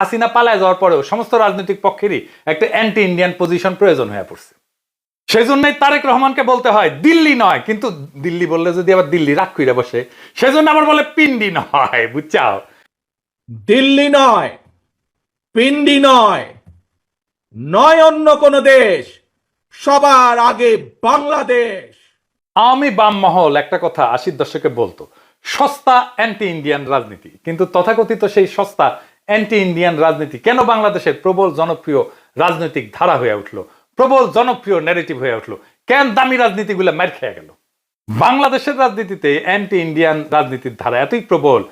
হাসিনা পালায় যাওয়ার পরেও সমস্ত রাজনৈতিক পক্ষেরই একটা অ্যান্টি ইন্ডিয়ান পজিশন প্রয়োজন হয়ে পড়ছে। সেই জন্যই তারেক রহমানকে বলতে হয় দিল্লি নয়। কিন্তু দিল্লি বললে যদি আবার দিল্লি রাগ কইরা বসে সেজন্য আবার বলে পিন্ডি নয়। বুঝছাও? দিল্লি নয় পিন্ডি নয় নয় অন্য কোন দেশ সবার আগে বাংলাদেশ। আওয়ামী বাম মহল একটা কথা আশির দশকে বলতো সস্তা অ্যান্টি ইন্ডিয়ান রাজনীতি। কিন্তু তথাকথিত সেই সস্তা অ্যান্টি ইন্ডিয়ান রাজনীতি। কেন বাংলাদেশের প্রবল জনপ্রিয় রাজনৈতিক ধারা হয়ে উঠল? প্রবল জনপ্রিয় ন্যারেটিভ হয়ে উঠল। কেন দামি রাজনীতিগুলো মার খেয়ে গেল? বাংলাদেশের রাজনীতিতে অ্যান্টি ইন্ডিয়ান রাজনীতির ধারা এতই প্রবল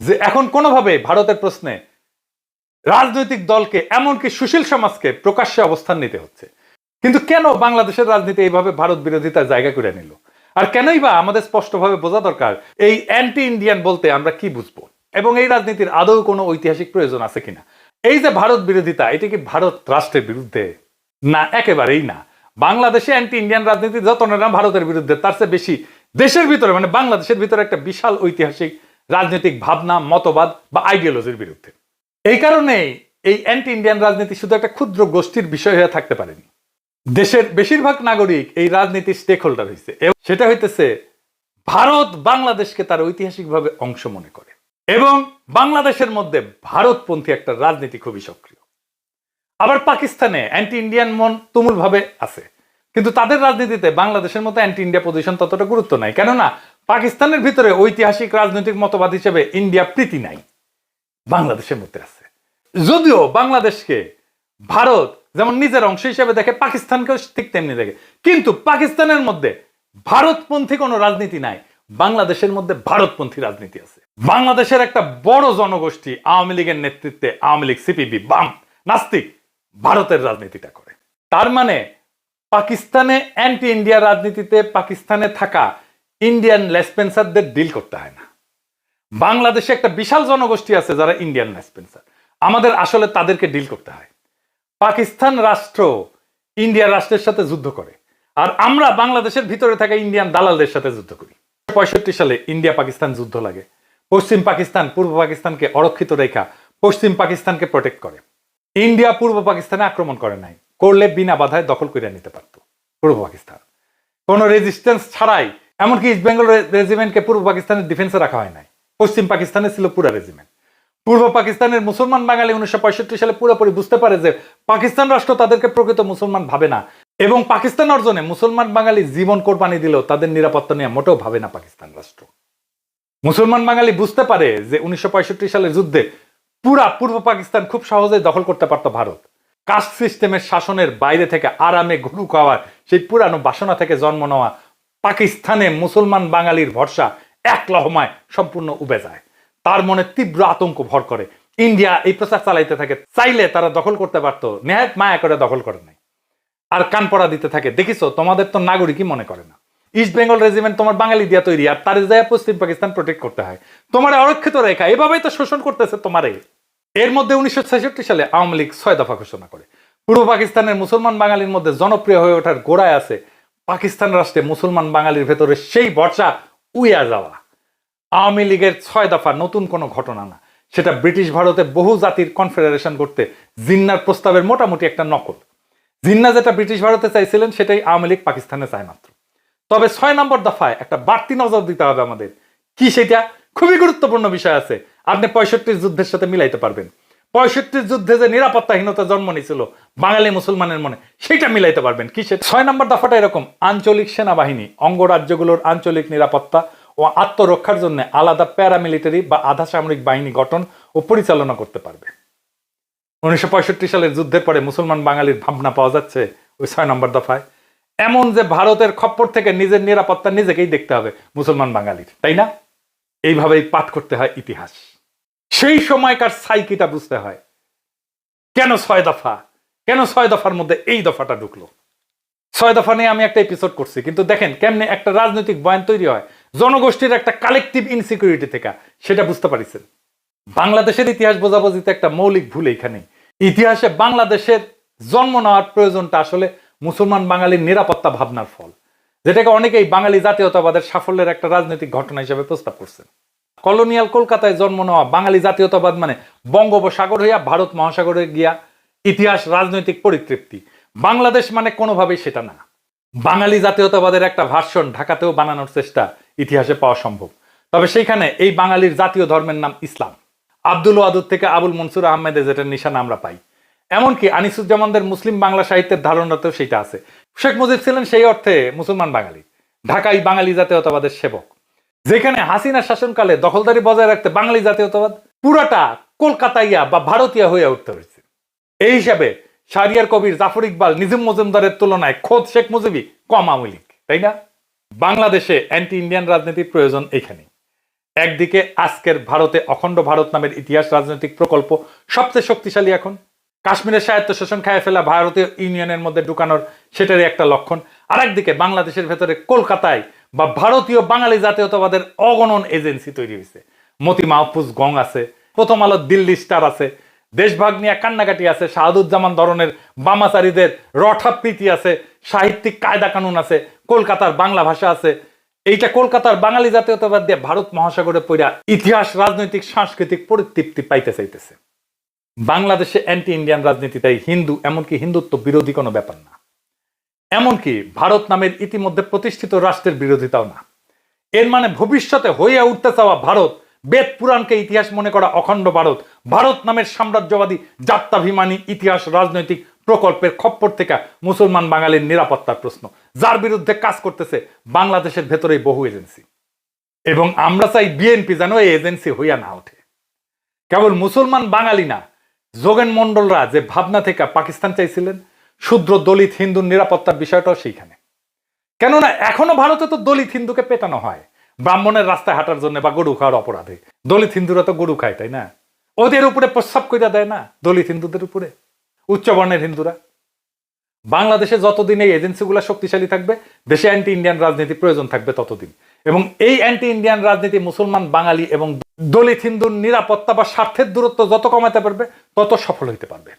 যে এখন কোনোভাবে ভারতের প্রশ্নে রাজনৈতিক দলকে, এমনকি সুশীল সমাজকে প্রকাশ্যে অবস্থান নিতে হচ্ছে। কিন্তু কেন বাংলাদেশের রাজনীতি এইভাবে ভারত বিরোধিতার জায়গা করে নিল? আর কেনই বা আমাদের স্পষ্টভাবে বোঝা দরকার এই অ্যান্টি ইন্ডিয়ান বলতে আমরা কি বুঝব? এবং এই রাজনীতির আদৌ কোনো ঐতিহাসিক প্রয়োজন আছে কিনা? এই যে ভারত বিরোধিতা, এটি কি ভারত রাষ্ট্রের বিরুদ্ধে? না, একেবারেই না। বাংলাদেশে অ্যান্টি ইন্ডিয়ান রাজনীতি যত না ভারতের বিরুদ্ধে, তার চেয়ে বেশি দেশের ভিতরে মানে বাংলাদেশের ভিতরে একটা বিশাল ঐতিহাসিক রাজনৈতিক ভাবনা, মতবাদ বা আইডিওলজির বিরুদ্ধে। এই কারণেই এই অ্যান্টি ইন্ডিয়ান রাজনীতি শুধু একটা ক্ষুদ্র গোষ্ঠীর বিষয় হয়ে থাকতে পারেনি। দেশের বেশিরভাগ নাগরিক এই রাজনীতির স্টেক হোল্ডার হয়েছে সেটা হইতেছে ভারত বাংলাদেশকে তার ঐতিহাসিকভাবে অংশ মনে করে। এবং বাংলাদেশের মধ্যে ভারতপন্থী একটা রাজনীতি খুবই সক্রিয়। আবার পাকিস্তানে অ্যান্টি ইন্ডিয়ান মন তুমুল ভাবে আছে। কিন্তু তাদের রাজনীতিতে বাংলাদেশের মতো অ্যান্টি ইন্ডিয়া পজিশন ততটা গুরুত্ব নাই। কেননা পাকিস্তানের ভিতরে ঐতিহাসিক রাজনৈতিক মতবাদ হিসেবে ইন্ডিয়া প্রীতি নাই। বাংলাদেশের মধ্যে আছে। যদিও বাংলাদেশকে ভারত যেমন নিজের অংশ হিসেবে দেখে, পাকিস্তানকেও ঠিক তেমনি দেখে। কিন্তু পাকিস্তানের মধ্যে ভারতপন্থী কোনো রাজনীতি নাই। বাংলাদেশের মধ্যে ভারতপন্থী রাজনীতি আছে। বাংলাদেশের একটা বড় জনগোষ্ঠী আওয়ামী লীগের নেতৃত্বে আওয়ামী লীগ, সিপিবি, বাম, নাস্তিক ভারতের রাজনীতিটা করে। তার মানে পাকিস্তানে অ্যান্টি ইন্ডিয়া রাজনীতিতে পাকিস্তানে থাকা ইন্ডিয়ান লেসপেন্সারদের ডিল করতে হয় না। বাংলাদেশে একটা বিশাল জনগোষ্ঠী আছে যারা ইন্ডিয়ান লেসপেন্সার। আমাদের আসলে তাদেরকে ডিল করতে হয়। পাকিস্তান রাষ্ট্র ইন্ডিয়া রাষ্ট্রের সাথে যুদ্ধ করে। আর আমরা বাংলাদেশের ভিতরে থাকা ইন্ডিয়ান দালালদের সাথে যুদ্ধ করি। পঁয়ষট্টি সালে ইন্ডিয়া পাকিস্তান যুদ্ধ লাগে। পশ্চিম পাকিস্তান পূর্ব পাকিস্তানকে অরক্ষিত রেখা পশ্চিম পাকিস্তানকে প্রোটেক্ট করে। ইন্ডিয়া পূর্ব পাকিস্তানে আক্রমণ করে নাই। করলে বিনা বাধায় দখল করে নিতে পারত পূর্ব পাকিস্তান। কোনো রেজিস্ট্যান্স ছাড়াই, এমনকি ইস্ট বেঙ্গল রেজিমেন্টকে পূর্ব পাকিস্তানের ডিফেন্সে রাখা হয় নাই। পশ্চিম পাকিস্তানে ছিল পুরা রেজিমেন্ট পূর্ব পাকিস্তানের মুসলমান বাঙালি উনিশশো পঁয়ষট্টি সালে পুরোপুরি বুঝতে পারে যে পাকিস্তান রাষ্ট্র তাদেরকে প্রকৃত মুসলমান ভাবে না। এবং পাকিস্তান অর্জনে মুসলমান বাঙালি জীবন কোরবানি দিলেও তাদের নিরাপত্তা নিয়ে মোটেও ভাবে না পাকিস্তান রাষ্ট্র। মুসলমান বাঙালি বুঝতে পারে যে উনিশশো পঁয়ষট্টি সালের যুদ্ধে পুরা পূর্ব পাকিস্তান খুব সহজেই দখল করতে পারত ভারত। কাস্ট সিস্টেমের শাসনের বাইরে থেকে আরামে ঘুরু খাওয়ার সেই পুরানো বাসনা থেকে জন্ম নেওয়া পাকিস্তানে মুসলমান বাঙালির ভরসা এক লহমায় সম্পূর্ণ উবে যায়। তার মনে তীব্র আতঙ্ক ভর করে। ইন্ডিয়া এই প্রচার চালাইতে থাকে, চাইলে তারা দখল করতে পারতো, নেহাত মায়া করে দখল করে আর কান পড়া দিতে থাকে। দেখিছো, তোমাদের তো নাগরিকই মনে করে না। ইস্ট বেঙ্গল রেজিমেন্ট তোমার বাঙালি দিয়া তৈরি, আর তার যায় পশ্চিম পাকিস্তান প্রোটেক্ট করতে হয়। তোমার অরক্ষিত রেখা, এভাবেই তো শোষণ করতেছে তোমারে। এর মধ্যে উনিশশো ছেষট্টি সালে আওয়ামী লীগ ছয় দফা ঘোষণা করে। পূর্ব পাকিস্তানের মুসলমান বাঙালির মধ্যে জনপ্রিয় হয়ে ওঠার গোড়ায় আছে পাকিস্তান রাষ্ট্রে মুসলমান বাঙালির ভেতরে সেই বর্ষা উইয়া যাওয়া। আওয়ামী লীগের ছয় দফা নতুন কোনো ঘটনা না। সেটা ব্রিটিশ ভারতে বহু জাতির কনফেডারেশন করতে জিন্নার প্রস্তাবের মোটামুটি একটা নকল। জিন্না যেটা ব্রিটিশ ভারতে চাইছিলেন, সেটাই আওয়ামী লীগ পাকিস্তানে চায় মাত্র। তবে ছয় নম্বর দফায় একটা বাড়তি নজর দিতে হবে আমাদের। কি সেটা? খুবই গুরুত্বপূর্ণ বিষয় আছে। আপনি পঁয়ষট্টির যুদ্ধের সাথে মিলাইতে পারবেন। পঁয়ষট্টির যুদ্ধে যে নিরাপত্তাহীনতা জন্ম নিয়েছিল, বাঙালি মুসলমানের মনে, সেটা মিলাইতে পারবেন। কি সেটা? ছয় নম্বর দফাটা এরকম, আঞ্চলিক সেনাবাহিনী অঙ্গরাজ্যগুলোর আঞ্চলিক নিরাপত্তা ও আত্মরক্ষার জন্য আলাদা প্যারামিলিটারি বা আধা সামরিক বাহিনী গঠন ও পরিচালনা করতে পারবে। উনিশশো পঁয়ষট্টি সালের যুদ্ধের পরে মুসলমান বাঙালির ভাবনা পাওয়া যাচ্ছে ওই ছয় নম্বর দফায়। এমন যে ভারতের খপ্পর থেকে নিজের নিরাপত্তা নিজেকেই দেখতে হবে মুসলমান বাঙালির, তাই না? এইভাবেই পাঠ করতে হয় ইতিহাস। সেই সময়কার সাইকিটা বুঝতে হয়। কেন ছয় দফা? কেন ছয় দফার মধ্যে এই দফাটা ঢুকলো? ছয় দফা নিয়ে আমি একটা এপিসোড করছি, কিন্তু দেখেন কেমনে একটা রাজনৈতিক বয়ান তৈরি হয়। জনগোষ্ঠীর একটা কালেকটিভ ইনসিকিউরিটি থেকে, সেটা বুঝতে পারিছেন। বাংলাদেশের ইতিহাস বোঝাবুঝিতে একটা মৌলিক ভুল এখানে ইতিহাসে বাংলাদেশের জন্ম নেওয়ার প্রয়োজনটা আসলে মুসলমান বাঙালির নিরাপত্তা ভাবনার ফল, যেটাকে অনেকেই বাঙালি জাতীয়তাবাদের সাফল্যের একটা রাজনৈতিক ঘটনা হিসেবে প্রস্তাব করছেন। কলোনিয়াল কলকাতায় জন্ম নেওয়া বাঙালি জাতীয়তাবাদ মানে বঙ্গোপসাগর হইয়া ভারত মহাসাগরে গিয়া ইতিহাস, রাজনৈতিক পরিতৃপ্তি। বাংলাদেশ মানে কোনোভাবেই সেটা না। বাঙালি জাতীয়তাবাদের একটা ভার্সন ঢাকাতেও বানানোর চেষ্টা ইতিহাসে পাওয়া সম্ভব। তবে সেইখানে এই বাঙালির জাতীয় ধর্মের নাম ইসলাম। আব্দুল ওয়াদুদ থেকে আবুল মনসুর আহমেদের যেটা নিশানা আমরা পাই। এমনকি আনিসুজ্জামানদের মুসলিম বাংলা সাহিত্যের ধারণাতেও সেটা আছে। শেখ মুজিব ছিলেন সেই অর্থে মুসলমান বাঙালি। ঢাকাই বাঙালি জাতীয়তাবাদের সেবক। যেখানে হাসিনা শাসনকালে দখলদারি বজায় রাখতে বাঙালি জাতীয়তাবাদ পুরাটা কলকাতাইয়া বা ভারতীয় হয়ে উঠতে হয়েছে। এই হিসাবে শাহরিয়ার কবির জাফর ইকবাল নিজাম মজুমদারের তুলনায় খোদ শেখ মুজিবই কম আওয়ামী লীগ, তাই না? বাংলাদেশে অ্যান্টি ইন্ডিয়ান রাজনীতির প্রয়োজন এখানে একদিকে আজকের ভারতে অখণ্ড ভারত নামের ইতিহাস রাজনৈতিক প্রকল্প সবচেয়ে শক্তিশালী এখন। কাশ্মীরের স্বায়ত্ত শোষণ খায় ফেলা ভারতীয় ইউনিয়নের মধ্যে ঢুকানোর সেটারই একটা লক্ষণ। আরেকদিকে বাংলাদেশের ভেতরে কলকাতায় বা ভারতীয় বাঙালি জাতীয়তাবাদের অগণন এজেন্সি তৈরি হয়েছে মতি মাহফুজ গং আছে, প্রথম আলো দিল্লি স্টার আছে, দেশভাগ নিয়ে কান্নাকাটি আছে, শাহাদুজ্জামান ধরনের বামাচারীদের রঠাপ্রীতি আছে, সাহিত্যিক কায়দা কানুন আছে, কলকাতার বাংলা ভাষা আছে এইটা কলকাতার বাঙালি জাতীয়তাবাদ দিয়ে ভারত মহাসাগরে পইরা ইতিহাস, রাজনৈতিক, সাংস্কৃতিক পরিতৃপ্তি পাইতে চাইতেছে। বাংলাদেশে অ্যান্টি ইন্ডিয়ান রাজনীতি, তাই হিন্দু, এমনকি হিন্দুত্ব বিরোধী কোনো ব্যাপার না। এমনকি ভারত নামের ইতিমধ্যে প্রতিষ্ঠিত রাষ্ট্রের বিরোধিতাও না। এর মানে ভবিষ্যতে হয়ে উঠতে চাওয়া ভারত, বেদ পুরাণকে ইতিহাস মনে করা অখণ্ড ভারত ভারত নামের সাম্রাজ্যবাদী যাত্রাভিমানী ইতিহাস, রাজনৈতিক প্রকল্পের খপ্পর থেকে মুসলমান বাঙালির নিরাপত্তার প্রশ্ন। যার বিরুদ্ধে কাজ করতেছে বাংলাদেশের ভেতরেই বহু এজেন্সি। এবং আমরা চাই বিএনপি যেন এই এজেন্সি হইয়া না ওঠে। কেবল মুসলমান বাঙালি না, যোগেন মন্ডলরা যে ভাবনা থেকে পাকিস্তান চাইছিলেন, শূদ্র দলিত হিন্দুর নিরাপত্তার বিষয়টাও সেইখানে। কেননা এখনও ভারতে তো দলিত হিন্দুকে পেটানো হয়। ব্রাহ্মণের রাস্তায় হাঁটার জন্য বা গরু খাওয়ার অপরাধে। দলিত হিন্দুরা তো গরু খায়, তাই না? ওদের উপরে প্রস্রাব কইরা দেয় না দলিত হিন্দুদের উপরে? উচ্চবর্ণের হিন্দুরা। বাংলাদেশে যতদিন এই এজেন্সিগুলো শক্তিশালী থাকবে, দেশে অ্যান্টি ইন্ডিয়ান রাজনীতি প্রয়োজন থাকবে ততদিন। এবং এই অ্যান্টি ইন্ডিয়ান রাজনীতি মুসলমান, বাঙালি এবং দলিত হিন্দুর নিরাপত্তা বা স্বার্থের দূরত্ব যত কমাতে পারবে, তত সফল হইতে পারবে।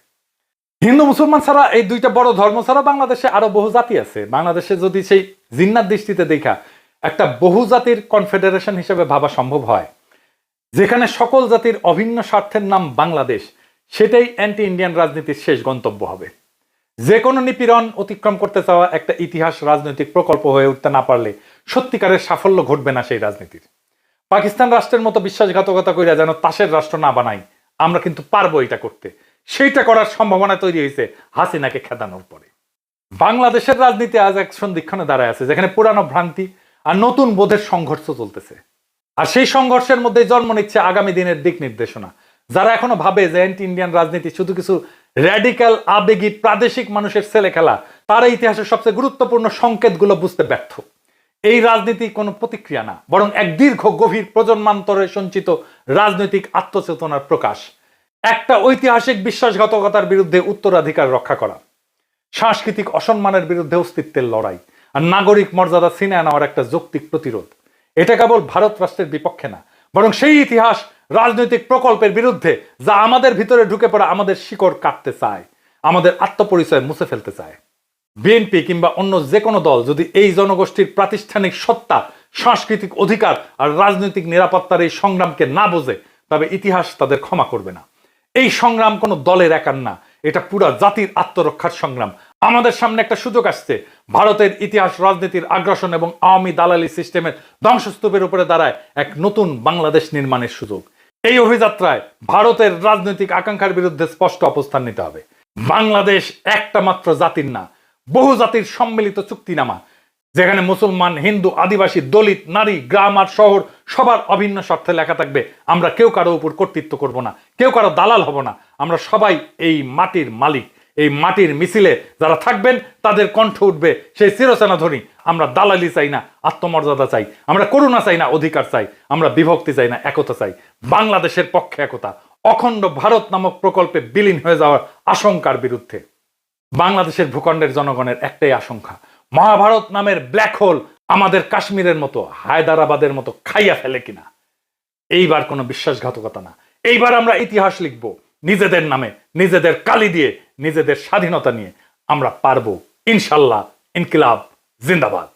হিন্দু মুসলমান ছাড়া এই দুইটা বড় ধর্ম ছাড়া বাংলাদেশে আরও বহু জাতি আছে। বাংলাদেশে যদি সেই জিন্নার দৃষ্টিতে দেখা, একটা বহু জাতির কনফেডারেশন হিসেবে ভাবা সম্ভব হয়। যেখানে সকল জাতির অভিন্ন স্বার্থের নাম বাংলাদেশ সেটাই অ্যান্টি ইন্ডিয়ান রাজনীতির শেষ গন্তব্য হবে। যে কোনো নিপীড়ন অতিক্রম করতে চাওয়া একটা ইতিহাস রাজনৈতিক প্রকল্প হয়ে উঠতে না পারলে সত্যিকারের সাফল্য ঘটবে না সেই রাজনীতির। পাকিস্তান রাষ্ট্রের মতো বিশ্বাসঘাতকতা কইরা যেন তাসের রাষ্ট্র না বানাই, আমরা কিন্তু পারব এটা করতে। সেইটা করার সম্ভাবনা তৈরি হয়েছে হাসিনাকে খেদানোর পরে। বাংলাদেশের রাজনীতি আজ এক সন্ধিক্ষণে দাঁড়ায় আছে, যেখানে পুরানো ভ্রান্তি আর নতুন বোধের সংঘর্ষ চলতেছে। আর সেই সংঘর্ষের মধ্যে জন্ম নিচ্ছে আগামী দিনের দিক নির্দেশনা। যারা এখনও ভাবে যে অ্যান্টি ইন্ডিয়ান রাজনীতি শুধু কিছু র্যাডিক্যাল আবেগী, প্রাদেশিক মানুষের ছেলে খেলা, তারা ইতিহাসের সবচেয়ে গুরুত্বপূর্ণ সংকেতগুলো বুঝতে ব্যর্থ। এই রাজনীতি কোনো প্রতিক্রিয়া না, বরং এক দীর্ঘ গভীর প্রজন্মান্তরে সঞ্চিত রাজনৈতিক আত্মচেতনার প্রকাশ। একটা ঐতিহাসিক বিশ্বাসঘাতকতার বিরুদ্ধে উত্তরাধিকার রক্ষা করা, সাংস্কৃতিক অসম্মানের বিরুদ্ধে অস্তিত্বের লড়াই, আর নাগরিক মর্যাদা ছিনে নেওয়ার একটা যৌক্তিক প্রতিরোধ। এটা কেবল ভারত রাষ্ট্রের বিপক্ষে না, বরং সেই ইতিহাস রাজনৈতিক প্রকল্পের বিরুদ্ধে যা আমাদের ভিতরে ঢুকে পড়া আমাদের শিকড় কাটতে চায়, আমাদের আত্মপরিচয় মুছে ফেলতে চায়। বিএনপি কিংবা অন্য যে কোনো দল যদি এই জনগোষ্ঠীর প্রাতিষ্ঠানিক সত্তা, সাংস্কৃতিক অধিকার আর রাজনৈতিক নিরাপত্তার এই সংগ্রামকে না বোঝে, তবে ইতিহাস তাদের ক্ষমা করবে না। এই সংগ্রাম কোনো দলের একার না, এটা পুরা জাতির আত্মরক্ষার সংগ্রাম। আমাদের সামনে একটা সুযোগ আসছে। ভারতের ইতিহাস, রাজনীতির আগ্রাসন এবং আওয়ামী দালালি সিস্টেমের ধ্বংসস্তূপের উপরে দাঁড়ায় এক নতুন বাংলাদেশ নির্মাণের সুযোগ। এই অভিযাত্রায় ভারতের রাজনৈতিক আকাঙ্ক্ষার বিরুদ্ধে স্পষ্ট অবস্থান নিতে হবে। বাংলাদেশ একটা মাত্র জাতির না, বহু জাতির সম্মিলিত চুক্তিনামা, যেখানে মুসলমান, হিন্দু, আদিবাসী, দলিত, নারী, গ্রাম আর শহর সবার অভিন্ন স্বার্থে লেখা থাকবে। আমরা কেউ কারও উপর কর্তৃত্ব করব না, কেউ কারও দালাল হব না, আমরা সবাই এই মাটির মালিক। এই মাটির মিছিলে যারা থাকবেন, তাদের কণ্ঠ উঠবে। সেই চিরচেনা ধ্বনি আমরা দালালি চাই না, আত্মমর্যাদা চাই, আমরা করুণা চাই না, অধিকার চাই, আমরা বিভক্তি চাই না, একতা চাই। বাংলাদেশের পক্ষে একতা। অখণ্ড ভারত নামক প্রকল্পে বিলীন হয়ে যাওয়ার আশঙ্কার বিরুদ্ধে। বাংলাদেশের ভূখণ্ডের জনগণের একটাই আশঙ্কা, মহাভারত নামের ব্ল্যাক হোল আমাদের কাশ্মীরের মতো, হায়দারাবাদের মতো খাইয়া ফেলে কিনা। এইবার কোনো বিশ্বাসঘাতকতা না। এইবার আমরা ইতিহাস লিখব, নিজেদের নামে, নিজেদের কালি দিয়ে নিজেদের স্বাধীনতা নিয়ে আমরা পারব। ইনশাল্লাহ ইনকিলাব জিন্দাবাদ।